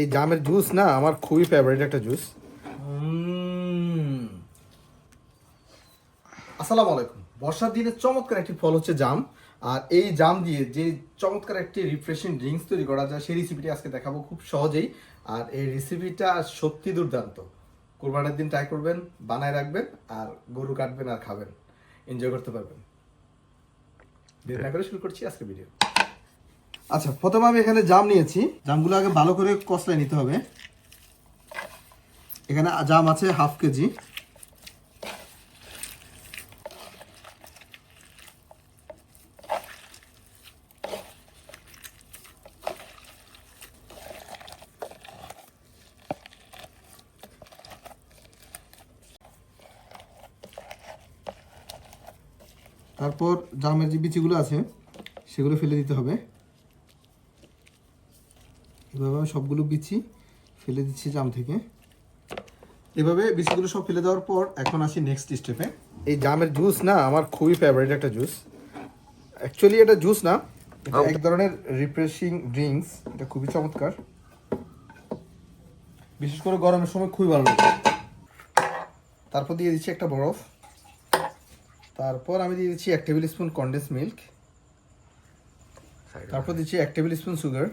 এই জামের জুস না আমার খুবই ফেভারিট একটা জুস আসসালামু আলাইকুম। বর্ষার দিনে চমৎকার একটি ফল হচ্ছে জাম। আর এই জাম দিয়ে যে চমৎকার একটি রিফ্রেশিং ড্রিঙ্কস তৈরি করা যায়, সেই রেসিপিটি আজকে দেখাবো খুব সহজেই। আর এই রেসিপিটা সত্যি দুর্দান্ত। কোরবানের দিন ট্রাই করবেন, বানায় রাখবেন, আর গরু কাটবেন আর খাবেন। এনজয় করতে পারবেন। না করে শুরু করছি আজকে ভিডিও আচ্ছা প্রথমে আমি এখানে জাম নিয়েছি। জামগুলো আগে ভালো করে কষলায় নিতে হবে। এখানে জাম আছে হাফ কেজি। তারপর জামের যে বিচিগুলো আছে, সেগুলো ফেলে দিতে হবে। এভাবে আমি সবগুলো বিচি ফেলে দিচ্ছি জাম থেকে। এভাবে বিচিগুলো সব ফেলে দেওয়ার পর এখন আসি নেক্সট স্টেপে এই জামের জুস না আমার খুবই ফেভারিট একটা জুস অ্যাকচুয়ালি এটা জুস না এটা এক ধরনের রিফ্রেশিং ড্রিঙ্কস এটা খুবই চমৎকার। বিশেষ করে গরমের সময় খুবই ভালো লাগে। তারপর দিয়ে দিচ্ছি একটা বরফ। তারপর আমি দিয়ে দিচ্ছি এক টেবিল স্পুন কন্ডেন্স মিল্ক তারপর দিচ্ছি এক টেবিল স্পুন সুগার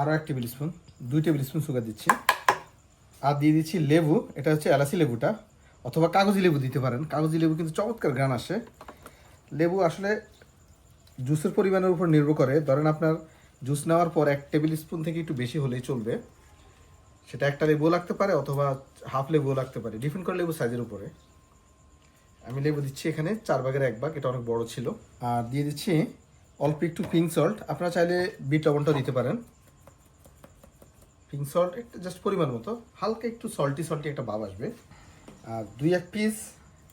আরও এক টেবিল স্পুন দুই টেবিল স্পুন সুগার দিচ্ছি। আর দিয়ে দিচ্ছি লেবু, এটা হচ্ছে এলাচি লেবুটা, অথবা কাগজি লেবু দিতে পারেন। কাগজি লেবু কিন্তু চমৎকার গ্রান আসে। লেবু আসলে জুসের পরিমাণের উপর নির্ভর করে। ধরেন আপনার জুস নেওয়ার পর এক টেবিল স্পুন থেকে একটু বেশি হলেই চলবে। সেটা একটা লেবু লাগতে পারে, অথবা হাফ লেবুও লাগতে পারে। ডিপেন্ড করে লেবু সাইজের উপরে। আমি লেবু দিচ্ছি এখানে চার ভাগের এক ভাগ, এটা অনেক বড় ছিল। আর দিয়ে দিচ্ছি অল্প একটু পিঙ্ক সল্ট আপনারা চাইলে বিট লবণটাও দিতে পারেন। পিঙ্ক সল্ট একটু জাস্ট পরিমাণ মতো, হালকা একটু সল্টি সল্টি একটা ভাব আসবে। আর দুই এক পিস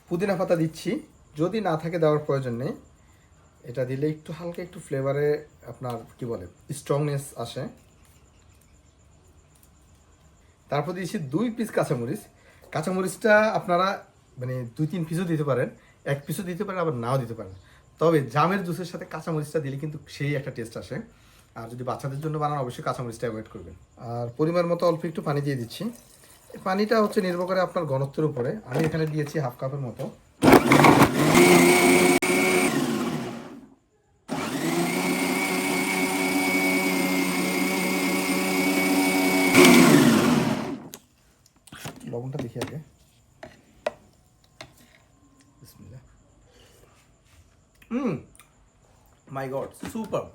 পুদিনা পাতা দিচ্ছি, যদি না থাকে দেওয়ার প্রয়োজন নেই। এটা দিলে একটু হালকা একটু ফ্লেভারে আপনার কি বলে স্ট্রংনেস আসে। তারপর দিয়েছি দুই পিস কাঁচামরিচ। কাঁচামরিচটা আপনারা মানে দুই তিন পিসও দিতে পারেন, এক পিসও দিতে পারেন, আবার নাও দিতে পারেন। তবে জামের জুসের সাথে কাঁচামরিচটা দিলে কিন্তু সেই একটা টেস্ট আসে। আর যদি বাচ্চাদের জন্য বানান, অবশ্যই কাঁচামরিচটা অ্যাভয়েড করবেন। আর পরিমাণ মতো অল্প একটু পানি দিয়ে দিচ্ছি। পানিটা হচ্ছে নির্ভর করে আপনার ঘনত্বের উপরে। আমি এখানে দিয়েছি হাফ কাপের মতো। লবণটা দেখি আগে। মাই গড সুপার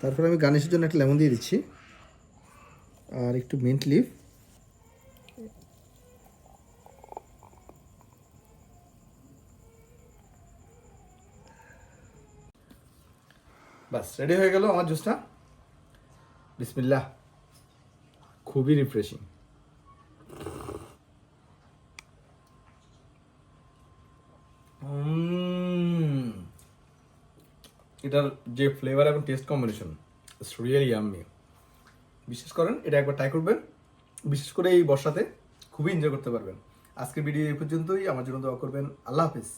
তারপর আমি গার্নিশের জন্য একটা লেমন দিয়ে দিচ্ছি। আর একটু মিন্ট লিভ। বাস রেডি হয়ে গেল আমার জুসটা? বিসমিল্লাহ। খুবই রিফ্রেশিং এটার যে ফ্লেভার এবং টেস্ট কম্বিনেশন ইটস রিয়েলি আমি বিশেষ করেন, এটা একবার ট্রাই করবেন। বিশেষ করে এই বর্ষাতে খুবই এনজয় করতে পারবেন। আজকের ভিডিও এই পর্যন্তই। আমার জন্য দোয়া করবেন। আল্লাহ হাফিজ।